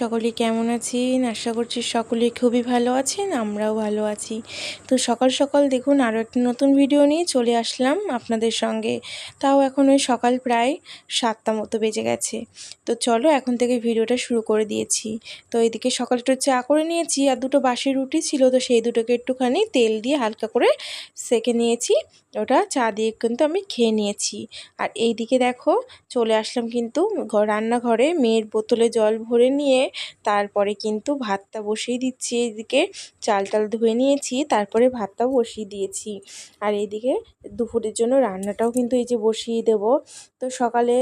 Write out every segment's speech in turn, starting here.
সকলে কেমন আছেন? আশা করছি সকলে খুবই ভালো আছেন, আমরাও ভালো আছি। তো সকাল সকাল দেখুন আরও একটা নতুন ভিডিও নিয়ে চলে আসলাম আপনাদের সঙ্গে। তাও এখন ওই সকাল প্রায় সাতটা মতো বেজে গেছে। তো চলো এখন থেকে ভিডিওটা শুরু করে দিয়েছি। তো এদিকে সকালে একটু চা করে নিয়েছি আর দুটো বাসি রুটি ছিল, তো সেই দুটোকে একটুখানি তেল দিয়ে হালকা করে সেকে নিয়েছি। ওটা চা দিয়ে কিন্তু আমি খেয়ে নিয়েছি। আর এই দিকে দেখো, চলে আসলাম কিন্তু রান্নাঘরে। মেয়ের বোতলে জল ভরে নিয়ে তারপরে কিন্তু ভাতটা বসিয়ে দিচ্ছি। এইদিকে চাল টাল ধুয়ে নিয়েছি, তারপরে ভাতটা বসিয়ে দিয়েছি। আর এইদিকে দুপুরের জন্য রান্নাটাও কিন্তু এই যে বসিয়ে দেব। তো সকালে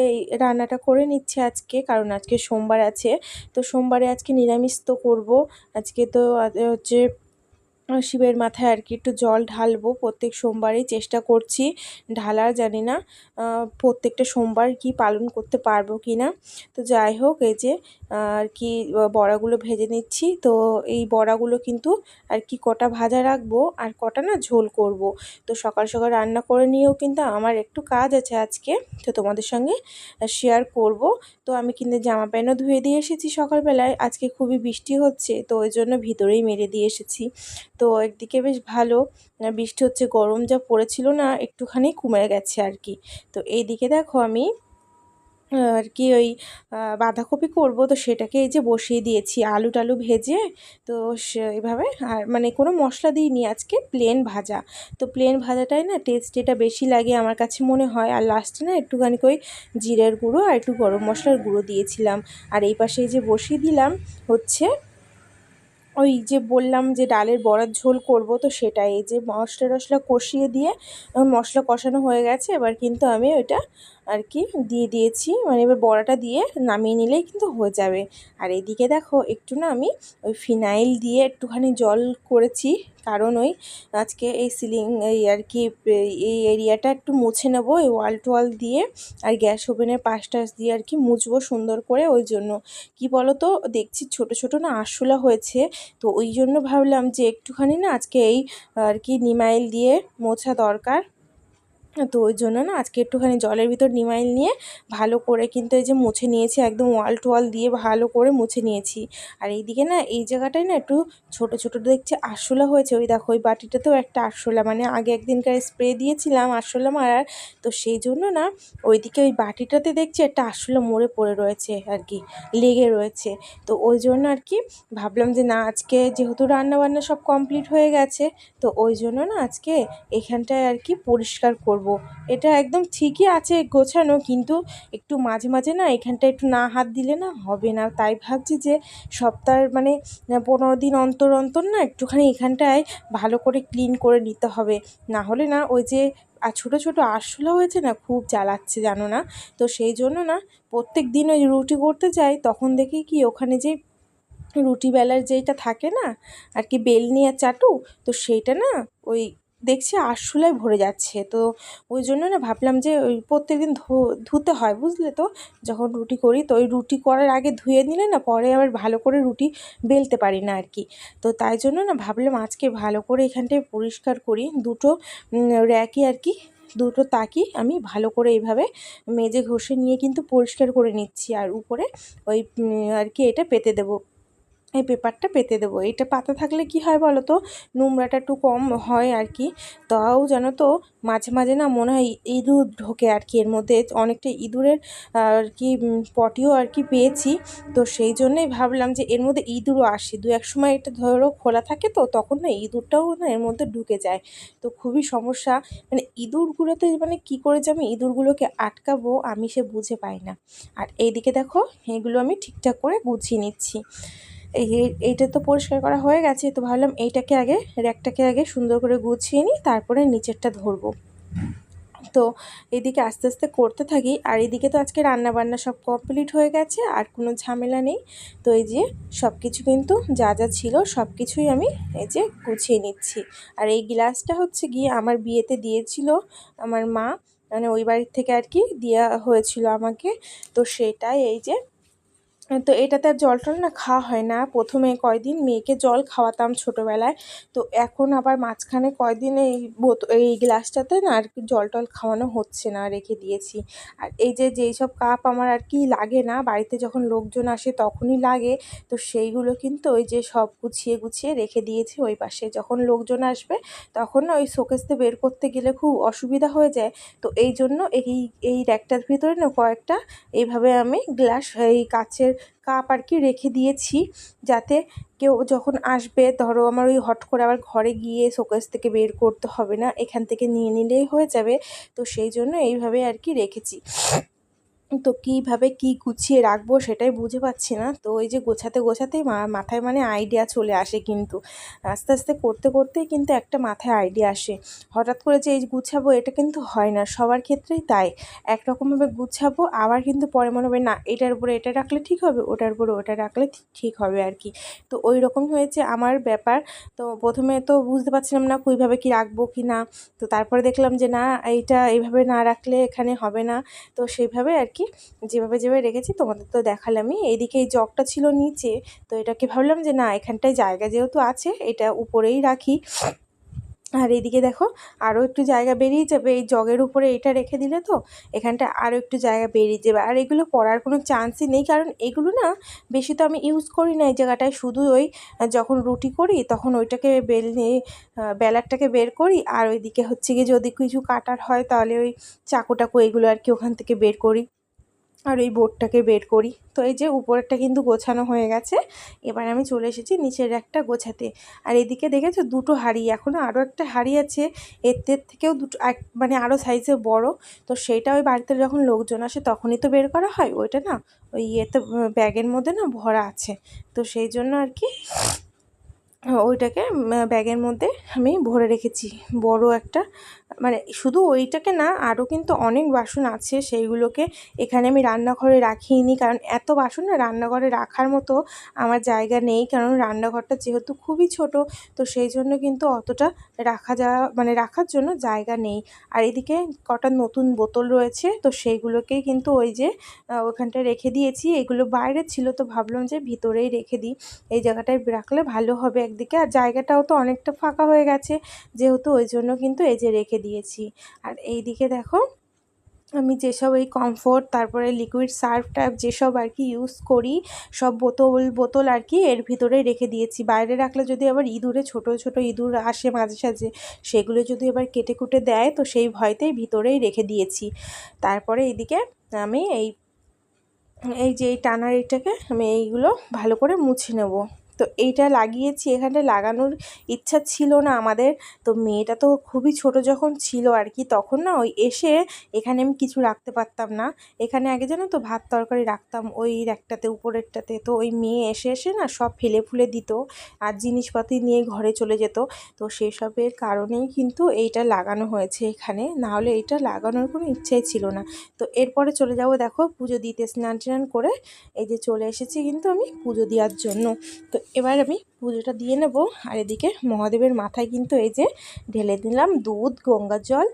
রান্নাটা করে নিচ্ছে আজকে, কারণ আজকে সোমবার আছে। তো সোমবারে আজকে নিরামিষ তো করব। আজকে তো হচ্ছে শিবের মাথায় আর কি একটু জল ঢালবো। প্রত্যেক সোমবারই চেষ্টা করছি ঢালার, জানি না প্রত্যেকটা সোমবার কি পালন করতে পারব কি না। তো যাই হোক, এই যে আর কি বড়াগুলো ভেজে নিচ্ছি। তো এই বড়াগুলো কিন্তু আর কি কটা ভাজা রাখব আর কটা না ঝোল করব। তো সকাল সকাল রান্না করে নিয়েও কিন্তু আমার একটু কাজ আছে আজকে। তো তোমাদের সঙ্গে শেয়ার করব। তো আমি কিন্তু জামা প্যান্টও ধুয়ে দিয়ে এসেছি সকালবেলায়। আজকে খুবই বৃষ্টি হচ্ছে, তো ওই জন্য ভিতরেই মেরে দিয়ে এসেছি। তো একদিকে বেশ ভালো বৃষ্টি হচ্ছে, গরম যা পড়েছিল না একটুখানি কমে গেছে আর কি। তো এইদিকে দেখো আমি আর কি ওই বাঁধাকপি করব, তো সেটাকে এই যে বসিয়ে দিয়েছি আলু টালু ভেজে। তো এইভাবে আর মানে কোনো মশলা দিইনি আজকে প্লেন ভাজা। তো প্লেন ভাজাটাই না টেস্ট এটা বেশি লাগে আমার কাছে মনে হয়। আর লাস্টে না একটুখানি ওই জিরের গুঁড়ো আর একটু গরম মশলার গুঁড়ো দিয়েছিলাম। আর এই পাশে এই যে বসিয়ে দিলাম হচ্ছে ওই যে বললাম যে ডালের বড়ার ঝোল করব, তো সেটাই। যে মশলা টশলা কষিয়ে দিয়ে, মশলা কষানো হয়ে গেছে, এবার কিন্তু আমি ওইটা আর কি দিয়ে দিয়েছি। মানে এবার বড়াটা দিয়ে নামিয়ে নিলেই কিন্তু হয়ে যাবে। আর এদিকে দেখো একটু না আমি ওই ফিনাইল দিয়ে একটুখানি জল করেছি। কারণ ওই আজকে এই সিলিং এই আর কি এই এরিয়াটা একটু মুছে নেব, এই ওয়াল টোয়াল দিয়ে আর গ্যাস ওভেনের পাশ টাশ দিয়ে আর কি মুছবো সুন্দর করে ওই জন্য। কি বলো তো দেখছি ছোট ছোট না আরশোলা হয়েছে। তো ওই জন্য ভাবলাম যে একটুখানি না আজকে এই আর কি নিমাইল দিয়ে মোছা দরকার। তো ওই জন্য না আজকে একটুখানি জলের ভিতর নিমাইল নিয়ে ভালো করে কিন্তু এই যে মুছে নিয়েছি, একদম ওয়াল টোয়াল দিয়ে ভালো করে মুছে নিয়েছি। আর এইদিকে না এই জায়গাটায় না একটু ছোট ছোট দেখছি আরশোলা হয়েছে। ওই দেখো, ওই বাটিটাতেও একটা আরশোলা। মানে আগে একদিনকার স্প্রে দিয়েছিলাম আরশোলা মারার। তো সেই জন্য না ওইদিকে ওই বাটিটাতে দেখছি একটা আরশোলা মরে পড়ে রয়েছে আর কি, লেগে রয়েছে। তো ওই জন্য আর কি ভাবলাম যে না আজকে যেহেতু রান্না বান্না সব কমপ্লিট হয়ে গেছে, তো ওই জন্য না আজকে এখানটায় আর কি পরিষ্কার করব। এটা একদম ঠিকই আছে গোছানো, কিন্তু একটু মাঝে মাঝে না এখানটা একটু না হাত দিলে না হবে না। তাই ভাবছি যে সপ্তাহের মানে পনেরো দিন অন্তর অন্তর না একটুখানি এখানটায় ভালো করে ক্লিন করে নিতে হবে। না হলে না ওই যে আর ছোটো ছোটো আরশোলা হয়েছে না খুব জ্বালাচ্ছে জানো না? তো সেই জন্য না প্রত্যেক দিন ওই রুটি করতে যাই, তখন দেখি কি ওখানে যে রুটি বেলার যেটা থাকে না, আর কি বেলনি আর চাটু, তো সেইটা না ওই দেখছি আরশোলায় ভরে যাচ্ছে। তো ওই জন্য না ভাবলাম যে ওই প্রত্যেকদিন ধুতে হয়, বুঝলে তো? যখন রুটি করি, তো ওই রুটি করার আগে ধুয়ে নিলে না পরে আবার ভালো করে রুটি বেলতে পারি না আর কি। তো তাই জন্য না ভাবলাম আজকে ভালো করে এখানটায় পরিষ্কার করি। দুটো র্যাকই আর কি, দুটো তাকি আমি ভালো করে এইভাবে মেজে ঘষে নিয়ে কিন্তু পরিষ্কার করে নিচ্ছি। আর উপরে ওই আর কি এটা পেতে দেবো। এই পেপারটা পেতে দেবো। এটা পাতা থাকলে কি হয় বলো তো? নোংরাটা একটু কম হয় আর কি। তাও জানো তো, মাঝে মাঝে না মনে হয় ইঁদুর ঢোকে আর কি। এর মধ্যে অনেকটা ইঁদুরের আর কি পটিও আর কি পেয়েছি। তো সেই জন্যই ভাবলাম যে এর মধ্যে ইঁদুরও আসে। দু এক সময় এটা ধরো খোলা থাকে তো, তখন না ইঁদুরটাও না এর মধ্যে ঢুকে যায়। তো খুবই সমস্যা। মানে ইঁদুরগুলোতে মানে কি করে যে আমি ইঁদুরগুলোকে আটকাবো আমি সে বুঝে পাই না। আর এইদিকে দেখো, এগুলো আমি ঠিকঠাক করে গুছিয়ে নিচ্ছি। এইটা তো পরিষ্কার করা হয়ে গেছে, তো ভাবলাম এইটাকে আগে, র্যাকটাকে আগে সুন্দর করে গুছিয়ে নিই, তারপরে নিচেরটা ধরবো। তো এদিকে আস্তে আস্তে করতে থাকি, আর এদিকে তো আজকে রান্না বান্না সব কমপ্লিট হয়ে গেছে, আর কোনো ঝামেলা নেই। তো এই যে সব কিছু কিন্তু যা যা ছিল সব কিছুই আমি এই যে গুছিয়ে নিচ্ছি। আর এই গ্লাসটা হচ্ছে গিয়ে আমার বিয়েতে দিয়েছিল আমার মা মানে ওই বাড়ির থেকে আর কি দেওয়া হয়েছিল আমাকে, তো সেটাই এই যে তো এটাতে আর জল টল না খাওয়া হয় না। প্রথমে কয়দিন মেয়েকে জল খাওয়াতাম ছোটোবেলায়। তো এখন আবার মাঝখানে কয়দিন এই বোত- এই গ্লাসটাতে না আর কি জল টল খাওয়ানো হচ্ছে না, রেখে দিয়েছি। আর এই যে যেই সব কাপ আমার আর কি লাগে না, বাড়িতে যখন লোকজন আসে তখনই লাগে। তো সেইগুলো কিন্তু ওই যে সব গুছিয়ে গুছিয়ে রেখে দিয়েছি ওই পাশে। যখন লোকজন আসবে তখন না ওই শোকেসতে বের করতে গেলে খুব অসুবিধা হয়ে যায়। তো এই জন্য এই এই র্যাকটার ভিতরে না কয়েকটা এইভাবে আমি গ্লাস, এই কাচের কাপ আর কি রেখে দিয়েছি, যাতে কেউ যখন আসবে, ধরো আমার ওই হট করে আবার ঘরে গিয়ে শোকেস থেকে বের করতে হবে না, এখান থেকে নিয়ে নিলেই হয়ে যাবে। তো সেই জন্য এইভাবে আর কি রেখেছি। তো কীভাবে কী গুছিয়ে রাখব সেটাই বুঝে পাচ্ছি না। তো ওই যে গোছাতে গোছাতেই মাথায় মানে আইডিয়া চলে আসে কিন্তু। আস্তে আস্তে করতে করতেই কিন্তু একটা মাথায় আইডিয়া আসে। হঠাৎ করে যে এই গুছাবো এটা কিন্তু হয় না, সবার ক্ষেত্রেই তাই। একরকমভাবে গুছাবো, আবার কিন্তু পরে মনে হবে না, এটার উপরে এটা রাখলে ঠিক হবে, ওটার উপরে ওটা রাখলে ঠিক হবে আর কি। তো ওই রকম হয়েছে আমার ব্যাপার। তো প্রথমে তো বুঝতে পারছিলাম না কীভাবে কি রাখব কি না। তো তারপরে দেখলাম যে না, এইটা এইভাবে না রাখলে এখানে হবে না। তো সেইভাবে আর কি? যেভাবে যেভাবে রেখেছি, তোমাদের তো দেখালামই। এইদিকে এই জগটা ছিল নিচে, তো এটাকে ভাবলাম যে না, এখানটায় জায়গা যেহেতু আছে, এটা উপরেই রাখি। আর এদিকে দেখো, আরও একটু জায়গা বেরিয়ে যাবে। এই জগের উপরে এটা রেখে দিলে তো এখানটা আরও একটু জায়গা বেরিয়ে যাবে। আর এগুলো পড়ার কোনো চান্সই নেই, কারণ এগুলো না, বেশি তো আমি ইউজ করি না এই জায়গাটায়। শুধু ওই যখন রুটি করি, তখন ওইটাকে বেল নিয়ে বেলারটাকে বের করি। আর ওইদিকে হচ্ছে গিয়ে যদি কিছু কাটার হয়, তাহলে ওই চাকু টাকু এগুলো আর কি ওখান থেকে বের করি। আর ওই বোর্ডটাকে বের করি। তো এই যে উপরেরটা কিন্তু গোছানো হয়ে গেছে। এবার আমি চলে এসেছি নিচের একটা গোছাতে। আর এদিকে দেখেছ দুটো হাড়ি এখনও আরও একটা হাড়ি আছে। এর থেকেও দুটো, এক মানে আরও সাইজে বড়। তো সেইটা ওই বাড়িতে যখন লোকজন আসে তখনই তো বের করা হয়। ওইটা না, ওই ইয়েতে ব্যাগের মধ্যে না ভরা আছে। তো সেই জন্য আর কি ওইটাকে ব্যাগের মধ্যে আমি ভরে রেখেছি। বড় একটা মানে শুধু ওইটাকে না আরও কিন্তু অনেক বাসন আছে সেইগুলোকে এখানে আমি রান্নাঘরে রাখিনি। কারণ এত বাসন না রান্নাঘরে রাখার মতো আমার জায়গা নেই। কারণ রান্নাঘরটা যেহেতু খুবই ছোট, তো সেই জন্য কিন্তু অতটা রাখা যাওয়া মানে রাখার জন্য জায়গা নেই। আর এদিকে কটা নতুন বোতল রয়েছে, তো সেইগুলোকেই কিন্তু ওই যে ওখানটায় রেখে দিয়েছি। এগুলো বাইরে ছিল, তো ভাবলাম যে ভিতরেই রেখে দিই। এই জায়গাটায় রাখলে ভালো হবে একদিকে। আর জায়গাটাও তো অনেকটা ফাঁকা হয়ে গেছে, যেহেতু ওই জন্য কিন্তু এই যে রেখে দিয়েছি। আর এই দিকে দেখো, আমি যেসব এই কমফোর্ট তারপরে লিকুইড সার্ফ টার্ফ যেসব আর কি ইউজ করি, সব বোতল বোতল আর কি এর ভিতরে রেখে দিয়েছি। বাইরে রাখলে যদি আবার ইঁদুরে, ছোট ছোট ইঁদুর আসে মাঝে সাঝে, সেগুলো যদি আবার কেটে কুটে দেয়, তো সেই ভয়তেই ভিতরেই রেখে দিয়েছি। তারপরে এইদিকে আমি এই এই যে এই টানার এটাকে আমি এইগুলো ভালো করে মুছে নেব। তো এইটা লাগিয়েছি, এখানটা লাগানোর ইচ্ছা ছিল না আমাদের। তো মেয়েটা তো খুবই ছোট যখন ছিল আর কি, তখন না ওই এসে এখানে আমি কিছু রাখতে পারতাম না। এখানে আগে জানো তো ভাত তরকারি রাখতাম, ওই একটাতে, উপরেরটাতে। তো ওই মেয়ে এসে এসে না সব ফেলে ফুলে দিত আর জিনিসপাতি নিয়ে ঘরে চলে যেত। তো সেসবের কারণেই কিন্তু এইটা লাগানো হয়েছে এখানে। নাহলে এইটা লাগানোর কোনো ইচ্ছাই ছিল না। তো এরপরে চলে যাব দেখো, পুজো দিতে স্নান টান করে এই যে চলে এসেছি কিন্তু আমি পুজো দেওয়ার জন্য। তো এবার আমি পুজোটা দিয়ে নেব। আর এদিকে মহাদেবের মাথায় কিন্তু এই যে ঢেলে দিলাম দুধ, গঙ্গা জল,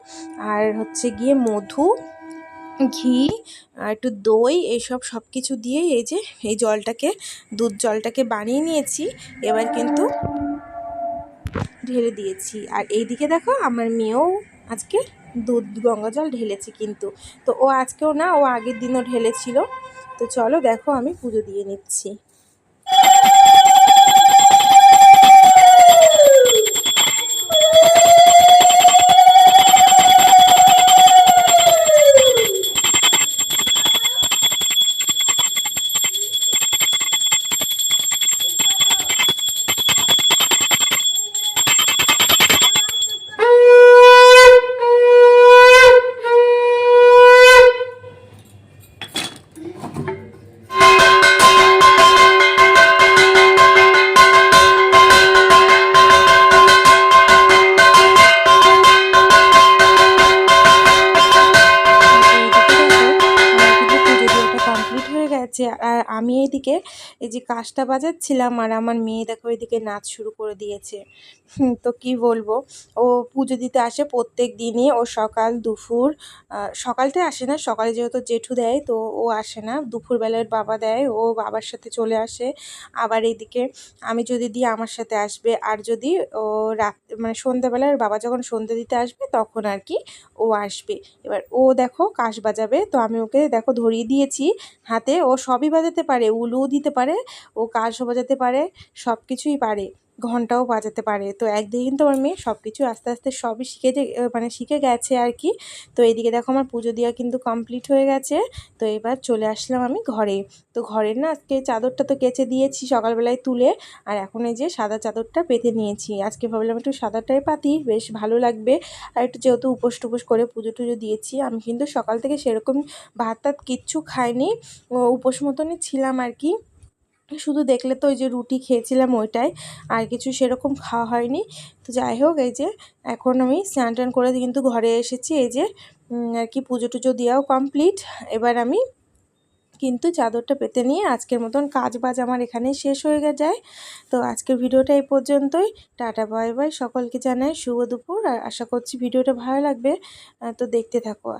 আর হচ্ছে গিয়ে মধু, ঘি, আর একটু দই, এইসব সব কিছু দিয়ে এই যে এই জলটাকে, দুধ জলটাকে বানিয়ে নিয়েছি। এবার কিন্তু ঢেলে দিয়েছি। আর এইদিকে দেখো আমার মেয়েও আজকে দুধ, গঙ্গা জল ঢেলেছে কিন্তু। তো ও আজকেও না, ও আগের দিনও ঢেলেছিল। তো চলো দেখো আমি পুজো দিয়ে নিচ্ছি। আমি এইদিকে এই যে কাজটা বাজাচ্ছিলাম আর আমার মেয়ে দেখো এদিকে নাচ শুরু করে দিয়েছে। তো কি বলব? ও পুজো দিতে আসে প্রত্যেক দিনই। ও সকাল দুপুর আহ, সকালটায় আসে না সকালে যেহেতু জেঠু দেয় তো ও আসে না। দুপুরবেলার বাবা দেয় ও বাবার সাথে চলে আসে। আবার এইদিকে আমি যদি দিই আমার সাথে আসবে। আর যদি ও রাত মানে সন্ধ্যাবেলার বাবা যখন সন্ধ্যে দিতে আসবে তখন আর কি ও আসবে। এবার ও দেখো কাশ বাজাবে তো আমি ওকে দেখো ধরিয়ে দিয়েছি হাতে। ও সবই বাজাতে পারে উলুও দিতে পারে। ও কাশও বাজাতে পারে সব কিছুই পারে, ঘন্টাও বাজাতে পারে। তো একদিকে কিন্তু আমার মেয়ে সব কিছু আস্তে আস্তে সবই শিখে যে মানে শিখে গেছে আর কি। তো এইদিকে দেখো আমার পুজো দেওয়া কিন্তু কমপ্লিট হয়ে গেছে। তো এবার চলে আসলাম আমি ঘরে। তো ঘরের না আজকে চাদরটা তো কেচে দিয়েছি সকালবেলায় তুলে, আর এখন এই যে সাদা চাদরটা পেতে নিয়েছি। আজকে ভাবলাম একটু সাদাটাই পাতি, বেশ ভালো লাগবে। আর একটু যেহেতু উপোস টুপোস করে পুজো টুজো দিয়েছি, আমি কিন্তু সকাল থেকে সেরকম ভাত টাত কিচ্ছু খাইনি। উপোস মতনই ছিলাম আর কি। শুধু দেখলে তো ওই যে রুটি খেয়েছিলাম ওইটাই, আর কিছু সেরকম খাওয়া হয়নি। তো যাই হোক, এই যে এখন আমি স্নান টান করে কিন্তু ঘরে এসেছি। এই যে আর কি পুজো টুজো দেওয়াও কমপ্লিট এবার আমি কিন্তু চাদরটা পেতে নিয়ে আজকের মতন কাজ বাজ আমার এখানেই শেষ হয়ে গে- যায়। তো আজকের ভিডিওটা এই পর্যন্তই। Tata, bye bye. সকলকে জানাই শুভ দুপুর, আর আশা করছি ভিডিওটা ভালো লাগবে। তো দেখতে থাকো।